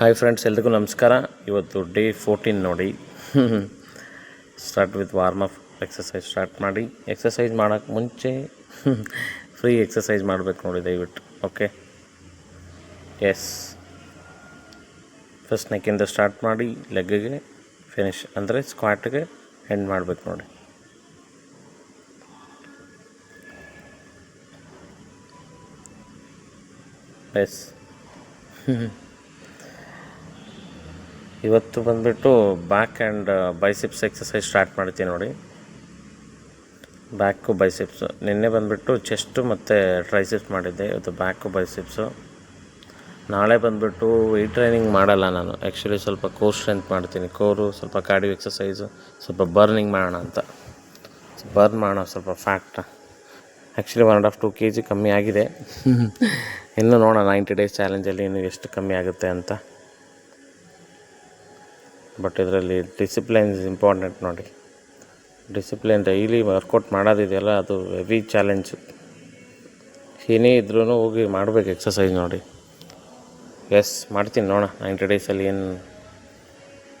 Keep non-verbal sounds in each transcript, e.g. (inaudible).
Hi friends ಎಲ್ರಿಗೂ ನಮಸ್ಕಾರ. ಇವತ್ತು ಡೇ ಫೋರ್ಟೀನ್ ನೋಡಿ. Start with warm up exercise start ಮಾಡಿ. ಎಕ್ಸಸೈಸ್ ಮಾಡೋಕ್ಕೆ ಮುಂಚೆ ಫ್ರೀ ಎಕ್ಸಸೈಸ್ ಮಾಡಬೇಕು ನೋಡಿ ದಯವಿಟ್ಟು ಓಕೆ ಎಸ್ ಫಸ್ಟ್ ನೆಕ್ಕಿಂದ ಸ್ಟಾರ್ಟ್ ಮಾಡಿ ಲೆಗ್ಗಿಗೆ ಫಿನಿಶ್ ಅಂದರೆ ಸ್ಕ್ವಾಟ್ಗೆ ಎಂಡ್ ಮಾಡಬೇಕು ನೋಡಿ. ಎಸ್ ಇವತ್ತು ಬಂದುಬಿಟ್ಟು back and biceps exercise start ಮಾಡ್ತೀನಿ ನೋಡಿ. ಬ್ಯಾಕು ಬೈಸಿಪ್ಸು ನಿನ್ನೆ ಬಂದುಬಿಟ್ಟು ಚೆಸ್ಟು ಮತ್ತು ಟ್ರೈಸಿಪ್ಸ್ ಮಾಡಿದ್ದೆ. ಇವತ್ತು ಬ್ಯಾಕು ಬೈಸಿಪ್ಸು ನಾಳೆ ಬಂದುಬಿಟ್ಟು ಈ ಟ್ರೈನಿಂಗ್ ಮಾಡಲ್ಲ ನಾನು. ಆ್ಯಕ್ಚುಲಿ ಸ್ವಲ್ಪ ಕೋರ್ ಸ್ಟ್ರೆಂತ್ ಮಾಡ್ತೀನಿ. ಕೋರು ಸ್ವಲ್ಪ ಕಾರ್ಡಿಯೋ ಎಕ್ಸಸೈಸು ಸ್ವಲ್ಪ ಬರ್ನಿಂಗ್ ಮಾಡೋಣ ಅಂತ. ಬರ್ನ್ ಮಾಡೋಣ ಸ್ವಲ್ಪ fact actually one and half to K G ಕಮ್ಮಿ ಆಗಿದೆ. ಇನ್ನೂ ನೋಡೋಣ ನೈಂಟಿ ಡೇಸ್ ಚಾಲೆಂಜಲ್ಲಿ ಇನ್ನು ಎಷ್ಟು ಕಮ್ಮಿ ಆಗುತ್ತೆ ಅಂತ. ಬಟ್ ಇದರಲ್ಲಿ ಡಿಸಿಪ್ಲೈನ್ ಇಸ್ ಇಂಪಾರ್ಟೆಂಟ್ ನೋಡಿ. ಡಿಸಿಪ್ಲಿನ್ ಡೈಲಿ ವರ್ಕೌಟ್ ಮಾಡೋದಿದೆಯಲ್ಲ, ಅದು ಹೆವಿ ಚಾಲೆಂಜ್ ಏನೇ ಇದ್ರೂ ಹೋಗಿ ಮಾಡಬೇಕು ಎಕ್ಸಸೈಸ್ ನೋಡಿ. ಎಸ್ ಮಾಡ್ತೀನಿ ನೋಡೋಣ. ನೈಂಟಿ ಡೇಸಲ್ಲಿ ಏನು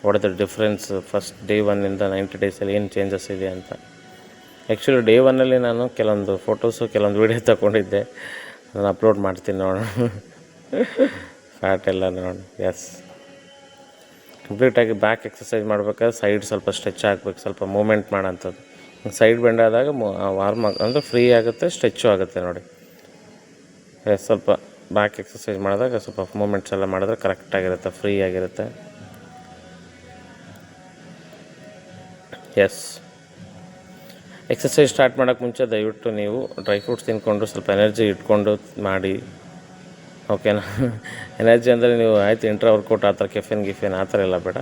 what the difference first day ಒನ್ನಿಂದ ninety ಡೇಸಲ್ಲಿ ಏನು ಚೇಂಜಸ್ ಇದೆ ಅಂತ. ಆ್ಯಕ್ಚುಲಿ ಡೇ ಒನ್ನಲ್ಲಿ ನಾನು ಕೆಲವೊಂದು ಫೋಟೋಸು ಕೆಲವೊಂದು ವೀಡಿಯೋ ತಗೊಂಡಿದ್ದೆ. ಅದನ್ನು ಅಪ್ಲೋಡ್ ಮಾಡ್ತೀನಿ ನೋಡೋಣ. (laughs) ಫ್ಯಾಟ್ ಎಲ್ಲ ನೋಡಿ. ಎಸ್ ಕಂಪ್ಲೀಟಾಗಿ ಬ್ಯಾಕ್ ಎಕ್ಸಸೈಸ್ ಮಾಡ್ಬೇಕಾದ್ರೆ ಸೈಡ್ ಸ್ವಲ್ಪ ಸ್ಟ್ರೆಚ್ ಆಗಬೇಕು, ಸ್ವಲ್ಪ ಮೂಮೆಂಟ್ ಮಾಡೋಂಥದ್ದು. ಸೈಡ್ ಬೆಂಡ್ ಆದಾಗ ವಾರ್ಮ್ ಆಗ ಅಂದರೆ ಫ್ರೀ ಆಗುತ್ತೆ ಸ್ಟ್ರೆಚ್ಚು ಆಗುತ್ತೆ ನೋಡಿ. ಸ್ವಲ್ಪ ಬ್ಯಾಕ್ ಎಕ್ಸಸೈಸ್ ಮಾಡಿದಾಗ ಸ್ವಲ್ಪ ಮೂಮೆಂಟ್ಸ್ ಎಲ್ಲ ಮಾಡಿದ್ರೆ ಕರೆಕ್ಟಾಗಿರುತ್ತೆ ಫ್ರೀ ಆಗಿರುತ್ತೆ. ಎಸ್ ಎಕ್ಸಸೈಸ್ ಸ್ಟಾರ್ಟ್ ಮಾಡೋಕ್ಕೆ ಮುಂಚೆ ದಯವಿಟ್ಟು ನೀವು ಡ್ರೈ ಫ್ರೂಟ್ಸ್ ತಿನ್ಕೊಂಡು ಸ್ವಲ್ಪ ಎನರ್ಜಿ ಇಟ್ಕೊಂಡು ಮಾಡಿ. ಓಕೆನಾ ಎನರ್ಜಿ ಅಂದರೆ ನೀವು ಆಯ್ತು ಇಂಟ್ರಾ ವರ್ಕೌಟ್ ಆ ಥರ ಕೆಫೆನ್ ಗಿಫೆನ್ ಆ ಥರ ಎಲ್ಲ ಬೇಡ.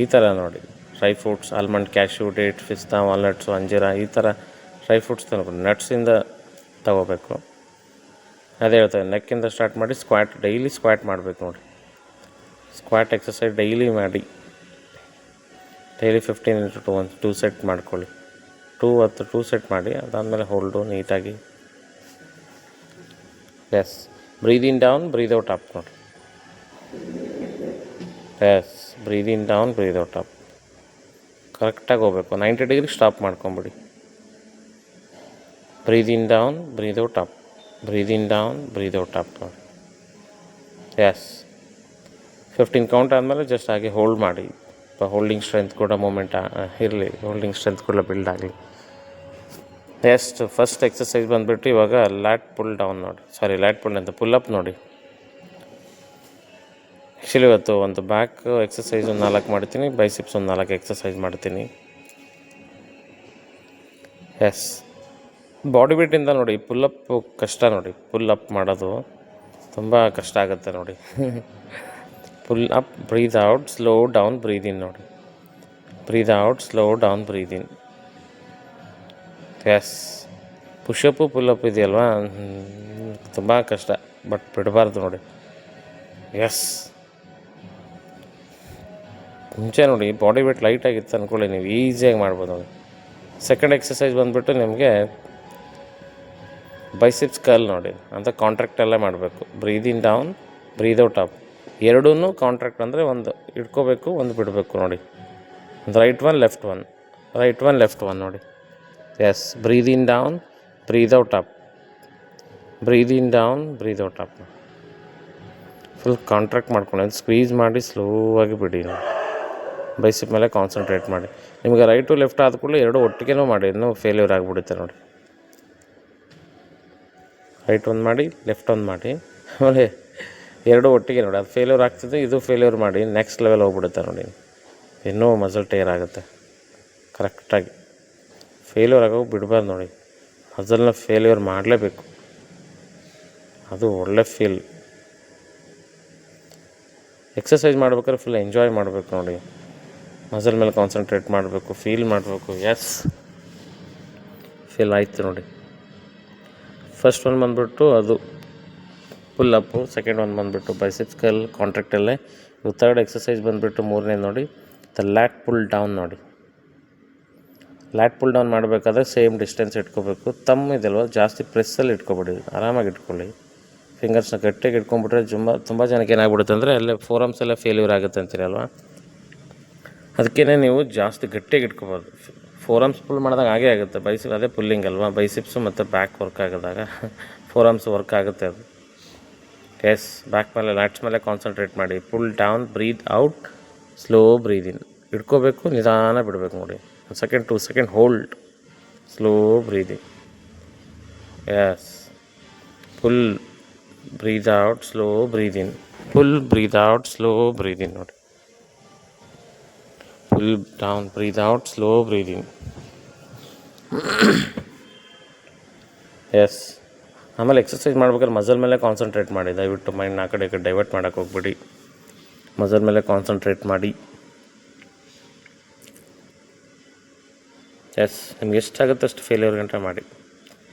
ಈ ಥರ ನೋಡಿ. Dry fruits almond cashew date ಪಿಸ್ತಾ ವಾಲ್ನಟ್ಸು ಅಂಜೀರ, ಈ ಥರ ಡ್ರೈ ಫ್ರೂಟ್ಸ್ ತಿನ್ಕೊಂಡು ನಟ್ಸಿಂದ ತಗೋಬೇಕು. ಅದೇ ಹೇಳ್ತಾರೆ ನೆಕ್ಕಿಂದ ಸ್ಟಾರ್ಟ್ ಮಾಡಿ ಸ್ಕ್ವಾಟ್ ಡೈಲಿ ಸ್ಕ್ವಾಟ್ ಮಾಡಬೇಕು ನೋಡಿ. ಸ್ಕ್ವಾಟ್ ಎಕ್ಸಸೈಸ್ ಡೈಲಿ ಮಾಡಿ. ಡೈಲಿ ಫಿಫ್ಟೀನ್ ಇಂಟು ಟು ಒಂದು ಟೂ ಸೆಟ್ ಮಾಡ್ಕೊಳ್ಳಿ. ಟೂ ಹತ್ತು ಟೂ ಸೆಟ್ ಮಾಡಿ, ಅದಾದಮೇಲೆ ಹೋಲ್ಡು ನೀಟಾಗಿ yes breathe in down breathe out up ನೋಡಿ yes breathe in down breathe out up ಕರೆಕ್ಟಾಗಿ ಹೋಗ್ಬೇಕು. ನೈಂಟಿ ಡಿಗ್ರಿ ಸ್ಟಾಪ್ ಮಾಡ್ಕೊಂಬಿಡಿ. Breathe in down breathe out up in down breathe out up ನೋಡಿ yes fifteen count ಆದಮೇಲೆ just ಹಾಗೆ hold ಮಾಡಿ. Holding strength ಕೂಡ moment ಇರಲಿ. ಹೋಲ್ಡಿಂಗ್ ಸ್ಟ್ರೆಂತ್ ಕೂಡ ಬಿಲ್ಡ್ ಆಗಲಿ. ಎಷ್ಟು ಫಸ್ಟ್ ಎಕ್ಸಸೈಸ್ ಬಂದುಬಿಟ್ಟು ಇವಾಗ ಲ್ಯಾಟ್ ಪುಲ್ ಡೌನ್ ನೋಡಿ. ಸಾರಿ ಲ್ಯಾಟ್ ಪುಲ್ ಅಂತ ಪುಲ್ ಅಪ್ ನೋಡಿ. ಆ್ಯಕ್ಚುಲಿ ಇವತ್ತು ಒಂದು ಬ್ಯಾಕ್ ಎಕ್ಸಸೈಸ್ ಒಂದು ನಾಲ್ಕು ಮಾಡ್ತೀನಿ ಬೈಸಿಪ್ಸ್ ಒಂದು ನಾಲ್ಕು ಎಕ್ಸಸೈಸ್ ಮಾಡ್ತೀನಿ. ಎಸ್ ಬಾಡಿ ಬಿಟ್ಟಿಂದ ನೋಡಿ ಪುಲ್ ಅಪ್ ಕಷ್ಟ ನೋಡಿ. ಪುಲ್ ಅಪ್ ಮಾಡೋದು ತುಂಬ ಕಷ್ಟ ಆಗುತ್ತೆ ನೋಡಿ. Pull up breathe out slow down breathe in ನೋಡಿ. Breathe out slow down breathe in yes push up pull up ಇದೆಯಲ್ವಾ? ತುಂಬ ಕಷ್ಟ ಬಟ್ ಬಿಡಬಾರ್ದು ನೋಡಿ. ಎಸ್ ಮುಂಚೆ ನೋಡಿ ಬಾಡಿ ವೇಟ್ ಲೈಟಾಗಿತ್ತು ಅಂದ್ಕೊಳ್ಳಿ ನೀವು ಈಸಿಯಾಗಿ ಮಾಡ್ಬೋದು ನೋಡಿ. ಸೆಕೆಂಡ್ ಎಕ್ಸಸೈಸ್ ಬಂದುಬಿಟ್ಟು ನಿಮಗೆ ಬೈಸಿಪ್ಸ್ ಕಲ್ ನೋಡಿ, ಅಂತ ಕಾಂಟ್ರಾಕ್ಟ್ ಎಲ್ಲ ಮಾಡಬೇಕು. Breathe in down breathe out up ಎರಡೂ ಕಾಂಟ್ರಾಕ್ಟ್ ಅಂದರೆ ಒಂದು, ಇಟ್ಕೋಬೇಕು, ಒಂದು ಬಿಡಬೇಕು ನೋಡಿ. Right one left one right one left one ನೋಡಿ. Yes breathe in down breathe out up Breathe in down breathe out up full contract ಮಾಡ್ಕೊಂಡು ಸ್ಕ್ವೀಸ್ ಮಾಡಿ ಸ್ಲೋ ಆಗಿ ಬಿಡಿ ಬೈಸಿಪ್ ಮೇಲೆ ಕಾನ್ಸಂಟ್ರೇಟ್ ಮಾಡಿ. ನಿಮಗೆ ರೈಟು ಲೆಫ್ಟ್ ಆದ ಕೂಡಲೇ ಎರಡು ಒಟ್ಟಿಗೆನೂ ಮಾಡಿ, ಇನ್ನೂ ಫೇಲ್ಯೂರ್ ಆಗಿಬಿಡುತ್ತೆ ನೋಡಿ. ರೈಟ್ ಒಂದು ಮಾಡಿ ಲೆಫ್ಟ್ ಒಂದು ಮಾಡಿ. ಆಮೇಲೆ ಎರಡು ಒಟ್ಟಿಗೆ ನೋಡಿ, ಅದು ಫೇಲ್ಯೂರ್ ಆಗ್ತಿದೆ, ಇದು ಫೇಲ್ಯೂರ್ ಮಾಡಿ ನೆಕ್ಸ್ಟ್ ಲೆವೆಲ್ ಹೋಗ್ಬಿಡುತ್ತೆ ನೋಡಿ. ಇನ್ನೂ ಮಸಲ್ ಟೇರ್ ಆಗುತ್ತೆ. ಕರೆಕ್ಟಾಗಿ ಫೇಲ್ಯೂರ್ ಆಗೋಕೆ ಬಿಡಬಾರ್ದು ನೋಡಿ. ಅದನ್ನು ಫೇಲ್ಯೂರ್ ಮಾಡಲೇಬೇಕು. ಅದು ಒಳ್ಳೆ ಫೀಲ್ ಎಕ್ಸಸೈಸ್ ಮಾಡ್ಬೇಕಾದ್ರೆ ಫುಲ್ ಎಂಜಾಯ್ ಮಾಡಬೇಕು ನೋಡಿ. ಮಸಲ್ ಮೇಲೆ ಕಾನ್ಸಂಟ್ರೇಟ್ ಮಾಡಬೇಕು ಫೀಲ್ ಮಾಡಬೇಕು. ಎಸ್ ಫೀಲ್ ಆಯಿತು ನೋಡಿ. ಫಸ್ಟ್ ಒನ್ ಬಂದುಬಿಟ್ಟು ಅದು. ಫುಲ್ ಅಪ್ಪು ಸೆಕೆಂಡ್ ಒನ್ ಬಂದುಬಿಟ್ಟು ಬೈಸಿಪ್ಸ್ ಕಲ್ ಕಾಂಟ್ರಾಕ್ಟಲ್ಲೇ ಥರ್ಡ್ ಎಕ್ಸಸೈಸ್ ಬಂದುಬಿಟ್ಟು ಮೂರನೇ ನೋಡಿ. ದ ಲ್ಯಾಟ್ ಪುಲ್ ಡೌನ್ ನೋಡಿ. ಲ್ಯಾಟ್ ಪುಲ್ ಡೌನ್ ಮಾಡಬೇಕಾದ್ರೆ ಸೇಮ್ ಡಿಸ್ಟೆನ್ಸ್ ಇಟ್ಕೋಬೇಕು. ತಮ್ಮ ಇದಲ್ವ? ಜಾಸ್ತಿ ಪ್ರೆಸ್ಸಲ್ಲಿ ಇಟ್ಕೊಬೇಡಿ. ಆರಾಮಾಗಿ ಇಟ್ಕೊಳ್ಳಿ. ಫಿಂಗರ್ಸ್ನ ಗಟ್ಟಿಗೆ ಇಟ್ಕೊಂಡ್ಬಿಟ್ರೆ ತುಂಬ ತುಂಬ ಜನಕ್ಕೆ ಏನಾಗ್ಬಿಡುತ್ತೆ ಅಂದರೆ ಅಲ್ಲೇ ಫೋರಮ್ಸ್ ಎಲ್ಲ ಫೇಲ್ಯೂರ್ ಆಗುತ್ತೆ ಅಂತೀರಲ್ವ ಅದಕ್ಕೇ ನೀವು ಜಾಸ್ತಿ ಗಟ್ಟಿಗೆ ಇಟ್ಕೋಬೋದು ಫೋರಮ್ಸ್ ಪುಲ್ ಮಾಡಿದಾಗ ಹಾಗೇ ಆಗುತ್ತೆ. ಬೈಸಿಪ್ ಅದೇ ಪುಲ್ಲಿಂಗ್ ಅಲ್ವಾ? ಬೈಸಿಪ್ಸು ಮತ್ತು ಬ್ಯಾಕ್ ವರ್ಕ್ ಆಗಿದಾಗ. ಫೋರಮ್ಸ್ ವರ್ಕ್ ಆಗುತ್ತೆ ಅದು. ಎಸ್ ಬ್ಯಾಕ್ ಮೇಲೆ ಲ್ಯಾಟ್ಸ್ ಮೇಲೆ ಕಾನ್ಸಂಟ್ರೇಟ್ ಮಾಡಿ. Pull down breathe out slow breathe in ಇಟ್ಕೋಬೇಕು, ನಿಧಾನ ಬಿಡಬೇಕು ನೋಡಿ. Second two second hold slow breathing yes full breathe out slow breathe in full breathe out slow breathe in ನೋಡಿ full down breathe out slow breathe yes ಆಮೇಲೆ exercise ಮಾಡ್ಬೇಕಾದ್ರೆ muscle ಮೇಲೆ concentrate ಮಾಡಿ. ದಯವಿಟ್ಟು ಮೈಂಡ್ ಆ ಕಡೆ ಈ ಕಡೆ ಡೈವರ್ಟ್ ಮಾಡೋಕ್ಕೆ ಹೋಗ್ಬಿಡಿ. ಮಸಲ್ ಮೇಲೆ ಕಾನ್ಸಂಟ್ರೇಟ್ ಮಾಡಿ. ಎಸ್ ನಿಮ್ಗೆ ಎಷ್ಟಾಗುತ್ತೆ ಅಷ್ಟು ಫೇಲ್ಯೂರ್ ಗಂಟೆ ಮಾಡಿ.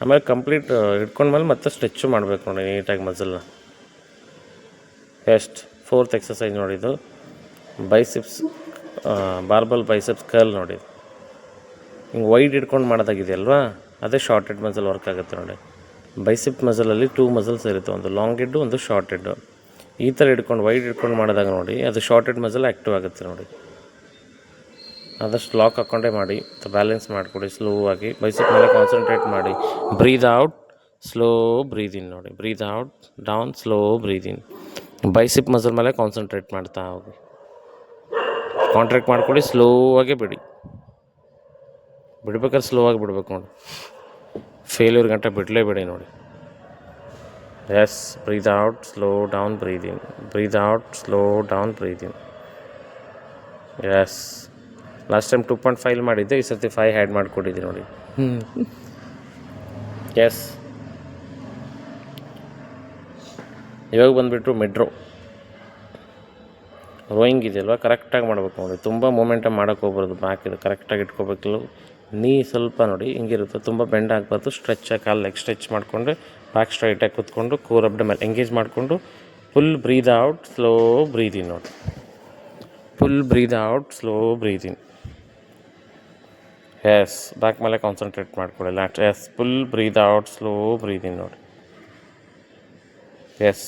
ಆಮೇಲೆ ಕಂಪ್ಲೀಟ್ ಹಿಡ್ಕೊಂಡ್ಮೇಲೆ ಮತ್ತೆ ಸ್ಟ್ರೆಚ್ಚು ಮಾಡಬೇಕು ನೋಡಿ ನೀಟಾಗಿ ಮಸಲ್ನ ಎಷ್ಟು ಫೋರ್ತ್ ಎಕ್ಸಸೈಸ್ ನೋಡಿದ್ದು. ಬೈಸಿಪ್ಸ್ ಬಾರ್ಬಲ್ ಬೈಸಿಪ್ಸ್ ಕರ್ಲ್ ನೋಡಿ ಹಿಂಗೆ ವೈಡ್ ಹಿಡ್ಕೊಂಡು ಮಾಡೋದಾಗಿದೆಯಲ್ವಾ? ಅದೇ ಶಾರ್ಟ್ ಹೆಡ್ ಮಸಲ್ ವರ್ಕ್ ಆಗುತ್ತೆ ನೋಡಿ. ಬೈಸಿಪ್ ಮಸಲಲ್ಲಿ ಟೂ ಮಸಲ್ಸ್ ಇರುತ್ತೆ, ಒಂದು ಲಾಂಗ್ ಹೆಡ್ಡು ಒಂದು ಶಾರ್ಟ್ ಹೆಡ್ಡು ಈ ಥರ ಹಿಡ್ಕೊಂಡು ವೈಡ್ ಹಿಡ್ಕೊಂಡು ಮಾಡಿದಾಗ ನೋಡಿ, ಅದು ಶಾರ್ಟ್ ಹೆಡ್ ಮಸಲ್ ಆ್ಯಕ್ಟಿವ್ ಆಗುತ್ತೆ ನೋಡಿ. ಆದಷ್ಟು ಲಾಕ್ ಹಾಕ್ಕೊಂಡೇ ಮಾಡಿ ಬ್ಯಾಲೆನ್ಸ್ ಮಾಡಿಕೊಡಿ ಸ್ಲೋ ಆಗಿ. ಬೈಸಿಪ್ ಮೇಲೆ ಕಾನ್ಸಂಟ್ರೇಟ್ ಮಾಡಿ. Breathe out slow breathe in ನೋಡಿ. Breathe out down slow breathe in bicep muscle ಮೇಲೆ ಕಾನ್ಸಂಟ್ರೇಟ್ ಮಾಡ್ತಾ ಹೋಗಿ. ಕಾಂಟ್ರಾಕ್ಟ್ ಮಾಡ್ಕೊಳ್ಳಿ ಸ್ಲೋ ಆಗೇ ಬಿಡಿ. ಬಿಡ್ಬೇಕಾದ್ರೆ ಸ್ಲೋ ಆಗಿ ಬಿಡ್ಬೇಕು ನೋಡಿ. ಫೇಲ್ಯೂರ್ ಗಂಟೆ ಬಿಡಲೇಬೇಡಿ ನೋಡಿ. Yes breathe out slow down breathe in breathe out slow down breathe in yes last time two point five ಮಾಡಿದ್ದೆ ಈ ಸರ್ತಿ ಫೈವ್ ಹ್ಯಾಡ್ ಮಾಡಿಕೊಟ್ಟಿದ್ದೆ ನೋಡಿ. ಎಸ್ ಇವಾಗ ಬಂದುಬಿಟ್ಟು ಮೆಟ್ರೋ ರೋಯಿಂಗ್ ಇದೆಯಲ್ವ ಕರೆಕ್ಟಾಗಿ ಮಾಡ್ಬೇಕು ನೋಡಿ. ತುಂಬ ಮೂಮೆಂಟ ಮಾಡೋಕ್ಕೆ ಹೋಗ್ಬಾರ್ದು ಬ್ಯಾಕ್ ಇದು. ಕರೆಕ್ಟಾಗಿ ಇಟ್ಕೋಬೇಕಲ್ಲ ನೀ ಸ್ವಲ್ಪ ನೋಡಿ ಹಿಂಗಿರುತ್ತೆ. ತುಂಬ ಬೆಂಡ್ ಆಗಬಾರ್ದು. ಸ್ಟ್ರೆಚ್ ಕಾಲು ಲೆಗ್ ಸ್ಟ್ರೆಚ್ ಮಾಡಿಕೊಂಡು ಬ್ಯಾಕ್ ಸ್ಟ್ರೈಟಾಗಿ ಕೂತ್ಕೊಂಡು ಕೂರ್ ಅಬ್ಡ ಮೇಲೆ ಎಂಗೇಜ್ ಮಾಡಿಕೊಂಡು full breathe out slow breathe in ನೋಡಿ. Full breathe out slow breathe in yes back ಮೇಲೆ ಕಾನ್ಸಂಟ್ರೇಟ್ ಮಾಡ್ಕೊಳ್ಳಿ. Last yes full breathe out slow breathe in ನೋಡಿ. ಎಸ್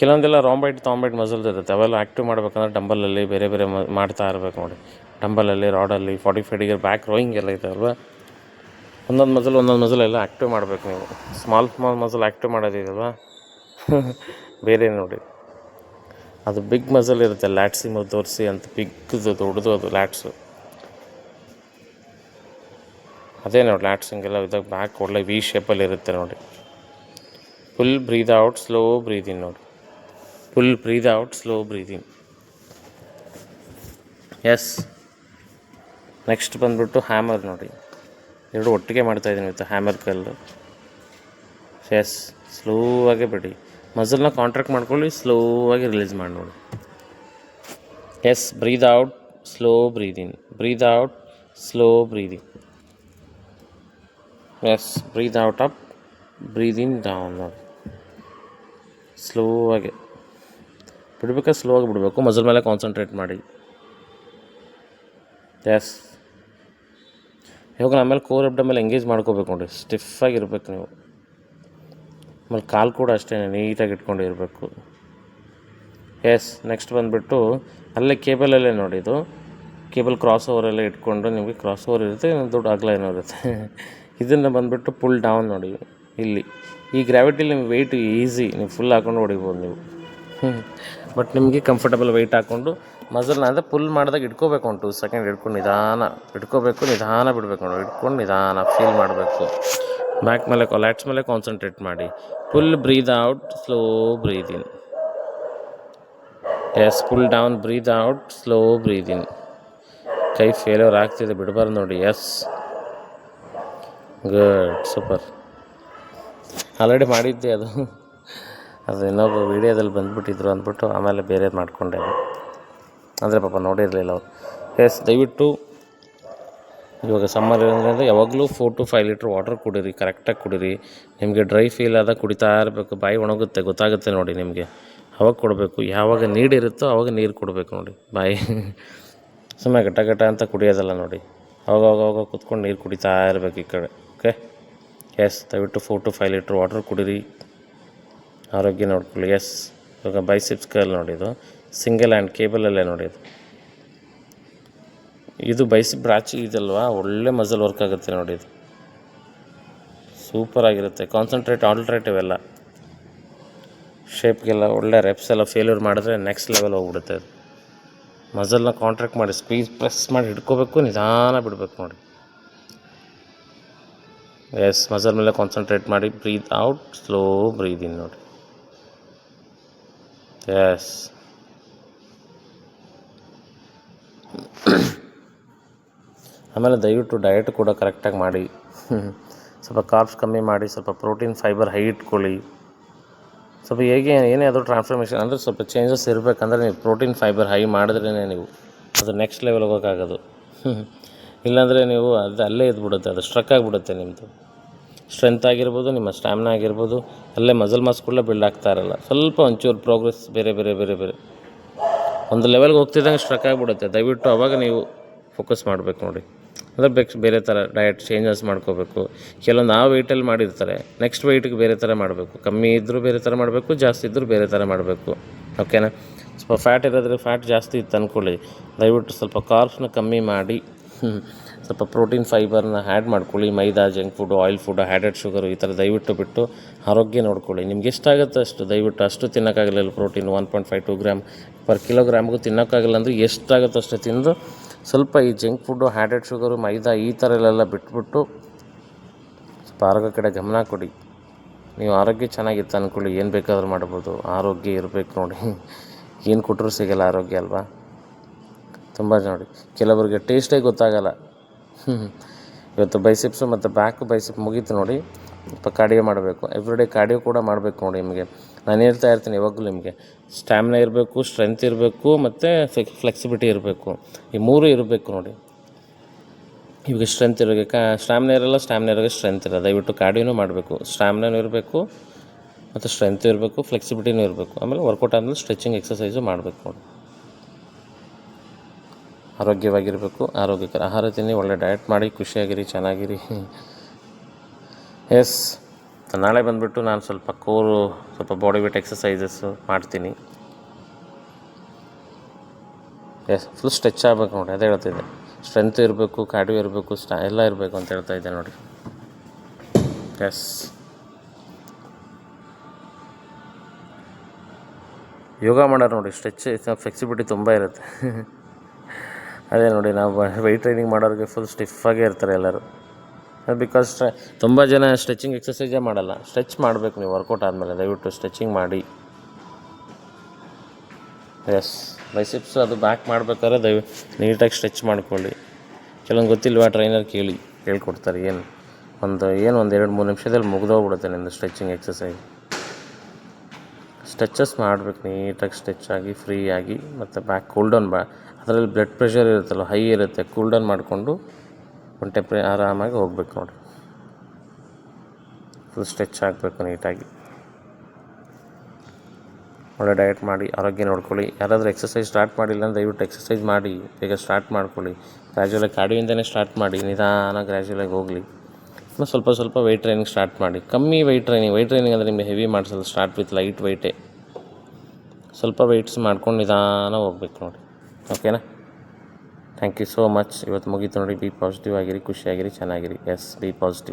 ಕೆಲವೊಂದೆಲ್ಲ ರಾಂಬೈಟ್ ತಾಂಬೈಟ್ ಮಸಲ್ಸ್ ಇರುತ್ತೆ. ಅವೆಲ್ಲ ಆ್ಯಕ್ಟಿವ್ ಮಾಡ್ಬೇಕಂದ್ರೆ ಡಂಬಲಲ್ಲಿ ಬೇರೆ ಬೇರೆ ಮಾಡ್ತಾ ಇರಬೇಕು ನೋಡಿ. ಡಂಬಲಲ್ಲಿ ರಾಡಲ್ಲಿ forty five degree back rowing ಎಲ್ಲ ಇದೆ ಅಲ್ವಾ? ಒಂದೊಂದು ಮಸಲ್ ಒಂದೊಂದು ಮಸಲ್ ಎಲ್ಲ ಆ್ಯಕ್ಟಿವ್ ಮಾಡಬೇಕು ನೀವು. ಸ್ಮಾಲ್ ಸ್ಮಾಲ್ ಮಸಲ್ ಆ್ಯಕ್ಟಿವ್ ಮಾಡೋದಿದೆಯಲ್ವಾ ಬೇರೆ ನೋಡಿ. ಅದು ಬಿಗ್ ಮಸಲ್ ಇರುತ್ತೆ. ಲ್ಯಾಟ್ಸಿ ತೋರಿಸಿ ಅಂತ ಬಿಗ್ದು ದೊಡ್ಡದು ಅದು ಲ್ಯಾಟ್ಸು ಅದೇ ನೋಡಿ ಲ್ಯಾಟ್ಸ್ ಎಲ್ಲ ಇದಾಗ ಬ್ಯಾಕ್ ಒಳ್ಳೆ ವಿ ಶೇಪಲ್ಲಿ ಇರುತ್ತೆ ನೋಡಿ. Full breathe out slow breathing ನೋಡಿ. Full breathe out slow breathing yes next ಬಂದ್ಬಿಟ್ಟು ಹ್ಯಾಮರ್ ನೋಡಿ. ಎರಡು ಒಟ್ಟಿಗೆ ಮಾಡ್ತಾ ಇದ್ದೀನಿ ಇವತ್ತು ಹ್ಯಾಮರ್ ಕಲ್ಲು ಎಸ್ ಸ್ಲೋ ಆಗಿ ಬಿಡಿ. ಮಸಲ್ನ ಕಾಂಟ್ರಾಕ್ಟ್ ಮಾಡ್ಕೊಳ್ಳಿ ಸ್ಲೋ ಆಗಿ ರಿಲೀಸ್ ಮಾಡಿ ನೋಡಿ. Yes breathe out slow breathing breathe out slow breathe in yes breathe out up breathe in down slow ಆಗಿ ಬಿಡ್ಬೇಕಾದ್ರೆ ಸ್ಲೋ ಆಗಿ ಬಿಡಬೇಕು. ಮಜಲ್ ಮೇಲೆ ಕಾನ್ಸಂಟ್ರೇಟ್ ಮಾಡಿ. ಎಸ್ ಇವಾಗ ಆಮೇಲೆ ಕೋರ್ ಎಬ್ಡ ಮೇಲೆ ಎಂಗೇಜ್ ಮಾಡ್ಕೋಬೇಕು ನೋಡಿ. ಸ್ಟಿಫಾಗಿರ್ಬೇಕು ನೀವು. ಆಮೇಲೆ ಕಾಲು ಕೂಡ ಅಷ್ಟೇ ನೀಟಾಗಿ ಇಟ್ಕೊಂಡು ಇರಬೇಕು. ಎಸ್ ನೆಕ್ಸ್ಟ್ ಬಂದುಬಿಟ್ಟು ಅಲ್ಲೇ ಕೇಬಲಲ್ಲೇ ನೋಡಿ ಇದು. ಕೇಬಲ್ ಕ್ರಾಸ್ ಓವರೆಲ್ಲ ಇಟ್ಕೊಂಡು ನಿಮಗೆ ಕ್ರಾಸ್ ಓವರ್ ಇರುತ್ತೆ ದುಡ್ಡು ಅಗಲ ಏನೋ ಇರುತ್ತೆ. (laughs) ಇದನ್ನು ಬಂದುಬಿಟ್ಟು ಫುಲ್ ಡೌನ್ ನೋಡಿ, ಇಲ್ಲಿ. ಈ ಗ್ರಾವಿಟಿಲಿ ನಿಮ್ಗೆ ವೆಯ್ಟ್ ಈಸಿ ನೀವು ಫುಲ್ ಹಾಕೊಂಡು ಹೊಡಿಬೋದು ನೀವು. ಬಟ್ ನಿಮಗೆ ಕಂಫರ್ಟಬಲ್ ವೆಯ್ಟ್ ಹಾಕ್ಕೊಂಡು ಮಸಲ್ನ ಅಂದರೆ ಫುಲ್ ಮಾಡಿದಾಗ ಇಟ್ಕೋಬೇಕು ಒಂದು ಟೂ ಸೆಕೆಂಡ್ ಇಟ್ಕೊಂಡು ನಿಧಾನ, ಇಟ್ಕೋಬೇಕು, ನಿಧಾನ ಬಿಡಬೇಕು ನೋಡಿ, ಇಟ್ಕೊಂಡು ನಿಧಾನ ಫೀಲ್ ಮಾಡಬೇಕು. ಬ್ಯಾಕ್ ಮೇಲೆ ಲ್ಯಾಟ್ಸ್ ಮೇಲೆ ಕಾನ್ಸಂಟ್ರೇಟ್ ಮಾಡಿ. Full breathe out slow breathe in yes full down breathe out slow breathe in ಕೈ ಫೇಲ್ಯೂರ್ ಆಗ್ತಿದೆ, ಬಿಡಬಾರ್ದು ನೋಡಿ. ಎಸ್ ಗುಡ್ ಸೂಪರ್ ಆಲ್ರೆಡಿ ಮಾಡಿದ್ದೆ ಅದು. ಅದು ಇನ್ನೊಬ್ಬರು ವೀಡಿಯೋದಲ್ಲಿ ಬಂದುಬಿಟ್ಟಿದ್ರು ಅಂದ್ಬಿಟ್ಟು ಆಮೇಲೆ ಬೇರೆದು ಮಾಡಿಕೊಂಡೆ ಅದು. ಅಂದರೆ ಪಾಪ ನೋಡಿರಲಿಲ್ಲ ಅವರು. ಎಸ್ ದಯವಿಟ್ಟು ಇವಾಗ ಸಮ್ಮರ್ ಇರೋದ್ರಿಂದ ಯಾವಾಗಲೂ four to five litre water ಕುಡೀರಿ ಕರೆಕ್ಟಾಗಿ ಕುಡೀರಿ. ನಿಮಗೆ ಡ್ರೈ ಫೀಲ್ ಆದಾಗ ಕುಡಿತಾ ಇರಬೇಕು. ಬಾಯಿ ಒಣಗುತ್ತೆ, ಗೊತ್ತಾಗುತ್ತೆ ನೋಡಿ ನಿಮಗೆ. ಅವಾಗ ಕೊಡಬೇಕು. ಯಾವಾಗ ನೀಡಿರುತ್ತೋ ಅವಾಗ ನೀರು ಕೊಡಬೇಕು ನೋಡಿ. ಬಾಯಿ. ಸುಮ್ಮನೆ ಗಟ್ಟ ಗಟ್ಟ ಅಂತ ಕುಡಿಯೋದಲ್ಲ ನೋಡಿ. ಅವಾಗ ಅವಾಗ ಕುತ್ಕೊಂಡು ನೀರು ಕುಡಿತಾ ಇರಬೇಕು ಈ ಕಡೆ. ಓಕೆ? ಎಸ್ ದಯವಿಟ್ಟು four to five litre water ಕುಡೀರಿ. ಆರೋಗ್ಯ ನೋಡ್ಕೊಳ್ಳಿ. ಎಸ್ ಇವಾಗ ಬೈಸಿಪ್ಸ್ ಕರ್ಲ್ ನೋಡಿದ್ದು ಸಿಂಗಲ್ ಆ್ಯಂಡ್ ಕೇಬಲಲ್ಲೇ ನೋಡಿದ್ದು. ಇದು ಬೈಸಿಪ್ ಬ್ರಾಚಿ ಇದಲ್ವಾ? ಒಳ್ಳೆ ಮಜಲ್ ವರ್ಕ್ ಆಗುತ್ತೆ ನೋಡಿ ಇದು ಸೂಪರ್ ಆಗಿರುತ್ತೆ ಕಾನ್ಸಂಟ್ರೇಟ್ ಆಲ್ಟ್ರೇಟ್ ಇವೆಲ್ಲ ಶೇಪ್ಗೆಲ್ಲ ಒಳ್ಳೆ ರೆಪ್ಸ್ ಎಲ್ಲ ಫೇಲ್ಯೂರ್ ಮಾಡಿದ್ರೆ ನೆಕ್ಸ್ಟ್ ಲೆವೆಲ್ ಹೋಗ್ಬಿಡುತ್ತೆ ಅದು. ಮಜಲ್ನ ಕಾಂಟ್ರಾಕ್ಟ್ ಮಾಡಿ ಸ್ಕ್ವೀಸ್ ಪ್ರೆಸ್ ಮಾಡಿ ಹಿಡ್ಕೋಬೇಕು, ನಿಧಾನ ಬಿಡಬೇಕು ನೋಡಿ. ಎಸ್ ಮಸಲ್ ಮೇಲೆ ಕಾನ್ಸಂಟ್ರೇಟ್ ಮಾಡಿ breathe out slow breathe in ನೋಡಿ. ಎಸ್ ಆಮೇಲೆ ದಯವಿಟ್ಟು ಡಯಟ್ ಕೂಡ ಕರೆಕ್ಟಾಗಿ ಮಾಡಿ. ಸ್ವಲ್ಪ ಕಾರ್ಬ್ಸ್ ಕಮ್ಮಿ ಮಾಡಿ, ಸ್ವಲ್ಪ ಪ್ರೋಟೀನ್ ಫೈಬರ್ ಹೈ ಇಟ್ಕೊಳ್ಳಿ. ಸ್ವಲ್ಪ ಹೇಗೆ, ಏನೇ ಅದು ಟ್ರಾನ್ಸ್ಫಾರ್ಮೇಷನ್ ಅಂದರೆ ಸ್ವಲ್ಪ ಚೇಂಜಸ್ ಇರಬೇಕಂದ್ರೆ ನೀವು ಪ್ರೋಟೀನ್ ಫೈಬರ್ ಹೈ ಮಾಡಿದ್ರೇ ನೀವು ಅದು ನೆಕ್ಸ್ಟ್ ಲೆವೆಲ್ ಹೋಗೋಕ್ಕಾಗೋದು. ಇಲ್ಲಾಂದರೆ ನೀವು ಅದು ಅಲ್ಲೇ ಇದ್ಬಿಡುತ್ತೆ, ಅದು ಸ್ಟ್ರಕ್ ಆಗಿಬಿಡುತ್ತೆ ನಿಮ್ಮದು ಸ್ಟ್ರೆಂತ್ ಆಗಿರ್ಬೋದು, ನಿಮ್ಮ ಸ್ಟ್ಯಾಮಿನಾ ಆಗಿರ್ಬೋದು, ಅಲ್ಲೇ ಮಸಲ್ ಮಾಸ್ ಕೂಡ ಬಿಲ್ಡ್ ಆಗ್ತಾ ಇರಲ್ಲ. ಸ್ವಲ್ಪ ಒಂಚೂರು ಪ್ರೋಗ್ರೆಸ್ ಬೇರೆ ಬೇರೆ ಬೇರೆ ಬೇರೆ. ಒಂದು ಲೆವೆಲ್ಗೆ ಹೋಗ್ತಿದ್ದಂಗೆ ಸ್ಟ್ರಕ್ ಆಗಿಬಿಡುತ್ತೆ. ದಯವಿಟ್ಟು ಅವಾಗ ನೀವು ಫೋಕಸ್ ಮಾಡಬೇಕು ನೋಡಿ. ಅಂದರೆ ಬೇಕು ಬೇರೆ ಥರ ಡಯಟ್ ಚೇಂಜಸ್ ಮಾಡ್ಕೋಬೇಕು. ಕೆಲವೊಂದು ಆ ವೆಯ್ಟಲ್ಲಿ ಮಾಡಿರ್ತಾರೆ ನೆಕ್ಸ್ಟ್ ವೆಯ್ಟಿಗೆ ಬೇರೆ ಥರ ಮಾಡಬೇಕು. ಕಮ್ಮಿ ಇದ್ದರೂ ಬೇರೆ ಥರ ಮಾಡಬೇಕು, ಜಾಸ್ತಿ ಇದ್ದರೂ ಬೇರೆ ಥರ ಮಾಡಬೇಕು. ಓಕೆನಾ ಸ್ವಲ್ಪ ಫ್ಯಾಟ್ ಇರೋದ್ರೆ ಫ್ಯಾಟ್ ಜಾಸ್ತಿ ಇತ್ತು ಅಂದ್ಕೊಳ್ಳಿ ದಯವಿಟ್ಟು ಸ್ವಲ್ಪ ಕಾರ್ಬ್ಸ್ನ ಕಮ್ಮಿ ಮಾಡಿ. (laughs) ಸ್ವಲ್ಪ ಪ್ರೋಟೀನ್ ಫೈಬರ್ನ ಆ್ಯಡ್ ಮಾಡ್ಕೊಳ್ಳಿ. Maida, junk food, oil food added sugar ಈ ಥರ ದಯವಿಟ್ಟು ಬಿಟ್ಟು ಆರೋಗ್ಯ ನೋಡ್ಕೊಳ್ಳಿ. ನಿಮ್ಗೆ ಎಷ್ಟಾಗುತ್ತೆ ಅಷ್ಟು, ದಯವಿಟ್ಟು ಅಷ್ಟು ತಿನ್ನೋಕ್ಕಾಗಲಿಲ್ಲ protein one point five two gram per ಕಿಲೋಗ್ರಾಮ್ಗೂ ತಿನ್ನೋಕ್ಕಾಗಲ್ಲ ಅಂದರೆ ಎಷ್ಟಾಗುತ್ತೆ ಅಷ್ಟು ತಿಂದು ಸ್ವಲ್ಪ ಈ junk food added sugar maida ಈ ಥರ ಎಲ್ಲ ಬಿಟ್ಬಿಟ್ಟು ಸ್ವಲ್ಪ ಆರೋಗ್ಯ ಕಡೆ ಗಮನ ಕೊಡಿ. ನೀವು ಆರೋಗ್ಯ ಚೆನ್ನಾಗಿತ್ತು ಅಂದ್ಕೊಳ್ಳಿ ಏನು ಬೇಕಾದರೂ ಮಾಡ್ಬೋದು. ಆರೋಗ್ಯ ಇರಬೇಕು ನೋಡಿ. ಏನು ಕೊಟ್ಟರು ಸಿಗಲ್ಲ ಆರೋಗ್ಯ ಅಲ್ವಾ? ತುಂಬ ನೋಡಿ. ಕೆಲವರಿಗೆ ಟೇಸ್ಟೇ ಗೊತ್ತಾಗಲ್ಲ. ಇವತ್ತು ಬೈಸಿಪ್ಸು ಮತ್ತು ಬ್ಯಾಕ್ ಬೈಸಿಪ್ ಮುಗೀತು ನೋಡಿ. ಸ್ವಲ್ಪ ಕಾರ್ಡಿಯೋ ಮಾಡಬೇಕು. ಎವ್ರಿಡೇ ಕಾರ್ಡಿಯೋ ಕೂಡ ಮಾಡಬೇಕು ನೋಡಿ ನಿಮಗೆ. ನಾನು ಹೇಳ್ತಾ ಇರ್ತೀನಿ ಯಾವಾಗಲೂ ನಿಮಗೆ. ಸ್ಟ್ಯಾಮಿನಾ ಇರಬೇಕು ಸ್ಟ್ರೆಂತ್ ಇರಬೇಕು, ಮತ್ತು ಫ್ಲೆಕ್ಸಿಬಿಲಿಟಿ ಇರಬೇಕು. ಈ ಮೂರು ಇರಬೇಕು ನೋಡಿ. ಇವಾಗ ಸ್ಟ್ರೆಂತ್ ಇರೋಕ್ಕೆ ಕಾ ಸ್ಟ್ಯಾಮಿನಾ ಇರಲ್ಲ ಸ್ಟ್ಯಾಮಿನಾ ಇರೋಕ್ಕೆ ಸ್ಟ್ರೆಂತ್ ಇರೋದು. ದಯವಿಟ್ಟು ಕಾರ್ಡಿಯೋನೂ ಮಾಡಬೇಕು. ಸ್ಟ್ಯಾಮಿನಾನು ಇರಬೇಕು, ಮತ್ತು ಸ್ಟ್ರೆಂತ್ ಇರಬೇಕು ಫ್ಲೆಕ್ಸಿಬಿಲಿಟಿನೂ ಇರಬೇಕು. ಆಮೇಲೆ ವರ್ಕೌಟ್ ಆದಮೇಲೆ ಸ್ಟ್ರೆಚಿಂಗ್ ಎಕ್ಸಸೈಸು ಮಾಡಬೇಕು ನೋಡಿ. ಆರೋಗ್ಯವಾಗಿರಬೇಕು. ಆರೋಗ್ಯಕರ ಆಹಾರ ತಿನ್ನಿ, ಒಳ್ಳೆ ಡಯಟ್ ಮಾಡಿ, ಖುಷಿಯಾಗಿರಿ, ಚೆನ್ನಾಗಿರಿ. ಎಸ್ ನಾಳೆ ಬಂದುಬಿಟ್ಟು ನಾನು ಸ್ವಲ್ಪ ಕೋರು, ಸ್ವಲ್ಪ ಬಾಡಿ ವೇಟ್ ಎಕ್ಸಸೈಸಸ್ಸು ಮಾಡ್ತೀನಿ. ಎಸ್ ಫುಲ್ ಸ್ಟ್ರೆಚ್ ಆಗಬೇಕು ನೋಡಿ, ಅದೇ ಹೇಳ್ತಿದ್ದೆ ಸ್ಟ್ರೆಂತ್ ಇರಬೇಕು ಕಾರ್ಡಿಯೋ ಇರಬೇಕು ಸ್ಟಾ ಎಲ್ಲ ಇರಬೇಕು ಅಂತ ಹೇಳ್ತಾ ಇದ್ದೆ ನೋಡಿ. ಎಸ್ ಯೋಗ ಮಾಡೋರು ನೋಡಿ ಸ್ಟ್ರೆಚ್ ಫ್ಲೆಕ್ಸಿಬಿಲಿಟಿ ತುಂಬ ಇರುತ್ತೆ. (laughs) ಅದೇ ನೋಡಿ ನಾವು ವೆಯ್ಟ್ ಟ್ರೈನಿಂಗ್ ಮಾಡೋರಿಗೆ ಫುಲ್ ಸ್ಟಿಫಾಗೇ ಇರ್ತಾರೆ ಎಲ್ಲರೂ. ಬಿಕಾಸ್ ತುಂಬ ಜನ ಸ್ಟ್ರೆಚಿಂಗ್ ಎಕ್ಸಸೈಸೇ ಮಾಡಲ್ಲ. ಸ್ಟ್ರೆಚ್ ಮಾಡಬೇಕು ನೀವು ವರ್ಕೌಟ್ ಆದಮೇಲೆ, ದಯವಿಟ್ಟು ಸ್ಟ್ರೆಚಿಂಗ್ ಮಾಡಿ. ಎಸ್ ಬೈಸಿಪ್ಸ್ ಅದು ಬ್ಯಾಕ್ ಮಾಡ್ಬೇಕಾದ್ರೆ ದಯ ನೀಟಾಗಿ ಸ್ಟ್ರೆಚ್ ಮಾಡ್ಕೊಳ್ಳಿ. ಕೆಲವೊಂದು ಗೊತ್ತಿಲ್ವಾ ಟ್ರೈನರ್ ಕೇಳಿ ಹೇಳ್ಕೊಡ್ತಾರೆ ಏನು. ಒಂದು ಏನು ಒಂದು ಎರಡು ಮೂರು ನಿಮಿಷದಲ್ಲಿ ಮುಗ್ದೋಗ್ಬಿಡುತ್ತೆ ನಿಮ್ಮದು ಸ್ಟ್ರೆಚಿಂಗ್ ಎಕ್ಸಸೈಸ್ ಸ್ಟ್ರೆಚಸ್ ಮಾಡಬೇಕು, ನೀಟಾಗಿ ಸ್ಟ್ರೆಚ್ ಆಗಿ ಫ್ರೀ ಆಗಿ, ಮತ್ತು ಬ್ಯಾಕ್ ಕೂಲ್ ಡೌನ್ ಬಾ ಅದರಲ್ಲಿ ಬ್ಲಡ್ ಪ್ರೆಷರ್ ಇರುತ್ತಲ್ಲ ಹೈ ಇರುತ್ತೆ ಕೂಲ್ ಡೌನ್ ಮಾಡಿಕೊಂಡು ಒಂದು ಟೆಂಪ್ರೇ ಆರಾಮಾಗಿ ಹೋಗ್ಬೇಕು ನೋಡಿ ಫುಲ್ ಸ್ಟ್ರೆಚ್ ಆಗಬೇಕು ನೀಟಾಗಿ. ಒಳ್ಳೆ ಡಯಟ್ ಮಾಡಿ, ಆರೋಗ್ಯ ನೋಡ್ಕೊಳ್ಳಿ. ಯಾರಾದರೂ ಎಕ್ಸಸೈಸ್ ಸ್ಟಾರ್ಟ್ ಮಾಡಿಲ್ಲ ಅಂದರೆ ದಯವಿಟ್ಟು ಎಕ್ಸಸೈಸ್ ಮಾಡಿ, ಬೇಗ ಸ್ಟಾರ್ಟ್ ಮಾಡ್ಕೊಳ್ಳಿ. ಗ್ರ್ಯಾಜುವಲಾಗಿ ಕಾಡಿಯಿಂದನೇ ಸ್ಟಾರ್ಟ್ ಮಾಡಿ, ನಿಧಾನ ಗ್ರ್ಯಾಜುವಲಾಗಿ ಹೋಗಲಿ. ಮತ್ತು ಸ್ವಲ್ಪ ಸ್ವಲ್ಪ ವೆಯ್ಟ್ ಟ್ರೈನಿಂಗ್ ಸ್ಟಾರ್ಟ್ ಮಾಡಿ. ಕಮ್ಮಿ ವೆಯ್ಟ್ ಟ್ರೈನಿಂಗ್ ವೆಯ್ಟ್ ಟ್ರೈನಿಂಗ್ ಅಂದರೆ ನಿಮಗೆ ಹೆವಿ ಮಾಡಿಸಲ್ಲ ಸ್ಟಾರ್ಟ್ ವಿತ್ ಲೈಟ್ ವೆಯ್ಟೇ ಸ್ವಲ್ಪ ವೆಯ್ಟ್ಸ್ ಮಾಡ್ಕೊಂಡು ನಿಧಾನ ಹೋಗ್ಬೇಕು ನೋಡಿ ಓಕೆನಾ ಥ್ಯಾಂಕ್ ಯು ಸೋ ಮಚ್ ಇವತ್ತು ಮುಗೀತು ನೋಡಿ ಬಿ ಪಾಸಿಟಿವ್ ಆಗಿರಿ, ಖುಷಿಯಾಗಿರಿ, ಚೆನ್ನಾಗಿರಿ. Yes be positive